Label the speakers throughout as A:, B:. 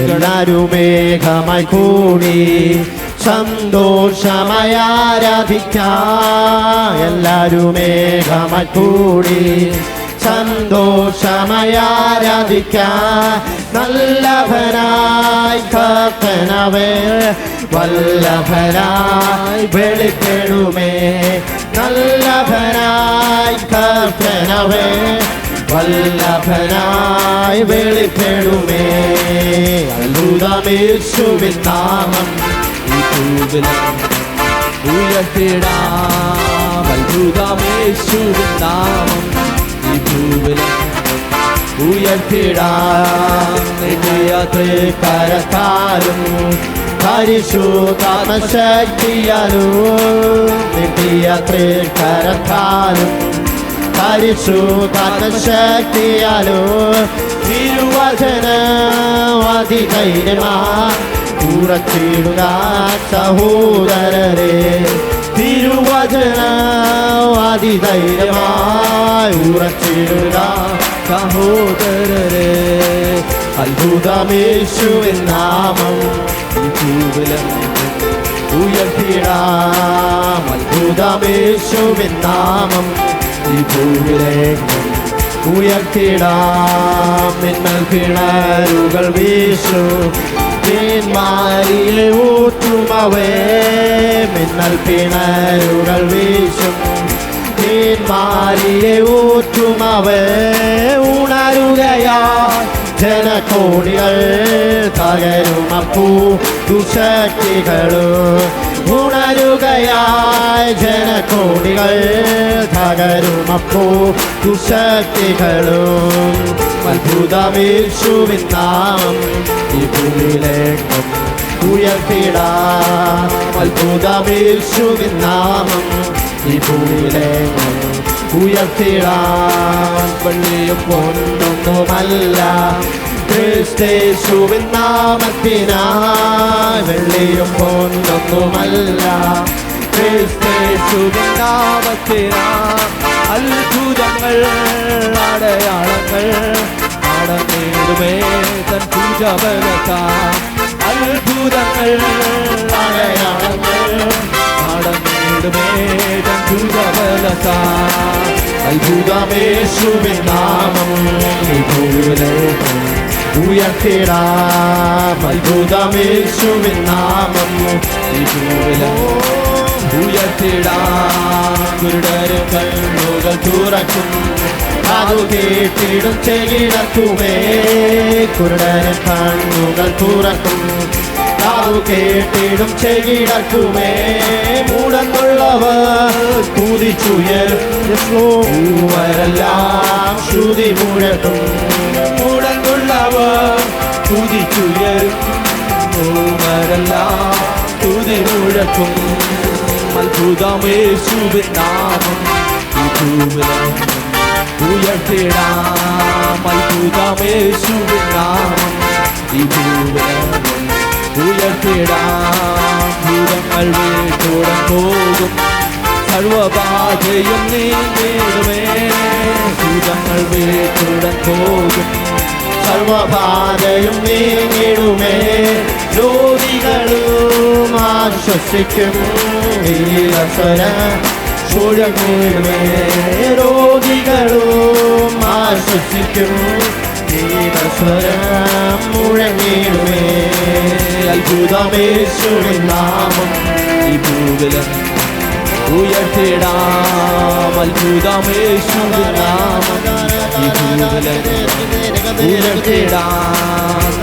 A: എല്ലാരും ഏകമായി കൂടി സന്തോഷമായി ആരാധിക്കാം? എല്ലാരുമേഘമായി കൂടി സന്തോഷമായി ആരാധിക്കാം? നല്ലഭനായി കത്തനവേ വല്ലഭനായി വെളിപ്പെടുമേ. നല്ലഭനായി കത്തനവേ വല്ലഭനായി വെളിപ്പെടുമേ. അത്ഭുതമേശുവിൻ നാമം
B: ഈ ഭൂവിലം ഉയർത്തിടാം. അത്ഭുതമേശുവിൻ നാമം ഈ ഭൂവിലം
A: ഉയർത്തിടാം. കരത്താലും പരിശുദ്ധാത്മശക്തിയാലും നിത്യത്തെ കരത്താലും പരിശുദ്ധാത്മശക്തിയാലും തിരുവചനവാദികൈരമാ ഉറച്ചിടുക സഹോദരരെ. തിരുവചനവാദിധൈര്യമായി ഉറച്ചിടുക
B: സഹോദരരെ.
A: അത്ഭുതമേശുവിൻ നാമം
B: ഈ ഭൂവിലം
A: ഉയർത്തിടാം. അത്ഭുതമേശുവിൻ നാമം ഈ ഭൂവിലേക്കും ഉയർത്തിടാം മിന്നൽ കിണറുകൾ വീശു. മീൻമാരിയെ ഊറ്റുമവേ മിന്നൽ കിണറുകൾ വീശും. മീൻമാരിയെ ഊറ്റുമവേ ഉണരുകയാ. ജനകോടികൾ തകരുമപ്പൂ ദുശക്തികളും ഉണരുകയായി ജനകോടികൾ തകരുമപ്പോ കുശക്തികളും അത്ഭുതമേശുവിൻ നാം ഈ ഭൂമിയിലേക്കും ഉയർത്തിടാം. അത്ഭുതമേശുവിൻ നാമം ഈ ഭൂമിയിലേക്കും ഉയർത്തിടാം.
B: വെള്ളിയും
A: പൊന്നൊന്നുമല്ല ക്രിസ്തേശുവിൻ നാമത്തിനായി വെള്ളിയും പൊന്നൊന്നുമല്ല
B: നാമത്തിനാ അത്ഭുതങ്ങൾ അടയാളങ്ങൾ നടന്നിടുമേ. തൻ പൂജ ബലത്താൽ അത്ഭുതങ്ങൾ അടയാളങ്ങൾ നടന്നിടുമേ. തൻ പൂജ ബലത്താൽ
A: അത്ഭുതമേശുവിൻ നാമം ഉയർത്തിടാം. അത്ഭുതമേശുവിൻ നാമം
B: ഈ ഉയർത്തിടാം
A: കുരുടരും കണ്ണുകൾ തുറക്കും അതു കേട്ടിടും ചെകിടക്കുമേ കുരുടരും കണ്ണുകൾ തുറക്കും അതു കേട്ടിടും ചെകിടക്കുമേ മൂടന്നുള്ളവർ കുതിച്ചുയർ മൂവരെല്ലാം ശ്രുതി മുഴക്കും
B: മൂടന്നുള്ളവർ കുതിച്ചുയർ മൂവരെല്ലാം തുതി മുഴക്കും അത്ഭുതമേശുവിൻ നാമം ഈ ഭൂവിലും ഉയർത്തിടാം അത്ഭുതമേശുവിൻ നാമം ഈ ഭൂവിലും ഉയർത്തിടാം ഭൂതങ്ങൾ വീട്ടുടൻ പോകും സർവബാധയും നീങ്ങിടുമേ ഭൂതങ്ങൾ
A: രോഗികളും ആശ്വസിക്കും. വീരസ്വര മുഴങ്ങിടുമേ രോഗികളും ആശ്വസിക്കും. വീരസ്വര മുഴങ്ങിടുമേ. അത്ഭുതമേശ്വരൻ നാമം
B: ഈ ഭൂവിലും ഉയർത്തിടാം അത്ഭുതമേശുവിൻ നാമം ഈ ഭൂവിലും ഉയർത്തിടാം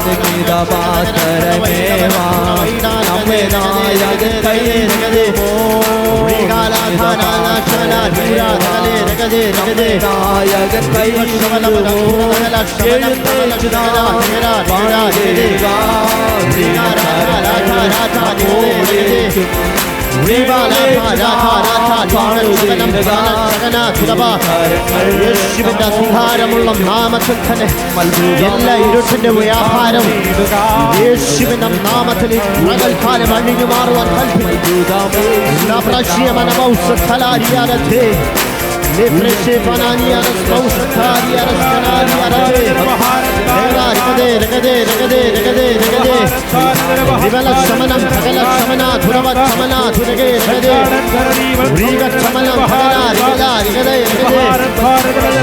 B: പാത്രമേവാ നമ്മെ നായകൻ കൈരുമോ നായകൻ കൈരുമോ
A: യേശുവിന്റെ അധികാരമുള്ള നാമത്തിൽ എല്ലാ ഇരുട്ടിന്റെ വ്യാപാരം യേശുവിന്റെ നാമത്തിൽ പകൽക്കാലം അഴിഞ്ഞു മാറുവാൻ കൽപ്പിക്കും Mifreshi Panani Aras Kaustari Aras Kanari Arabe Rega Rikade Rikade Rikade Rikade Rikade Rivala Samanam Khagala Samana Dhurava Samana Dhurage Rikade Riga Samanam Khagala Rivala Rikade Rikade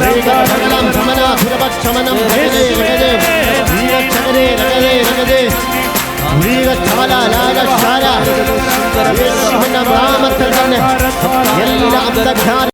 A: Riga Khagalam Samana Dhurava Samanam Rikade Rikade Riga Chakade Rikade Rikade Riga Thavala Laga Shara Yeshwana Ramatarane Yella Abdadhar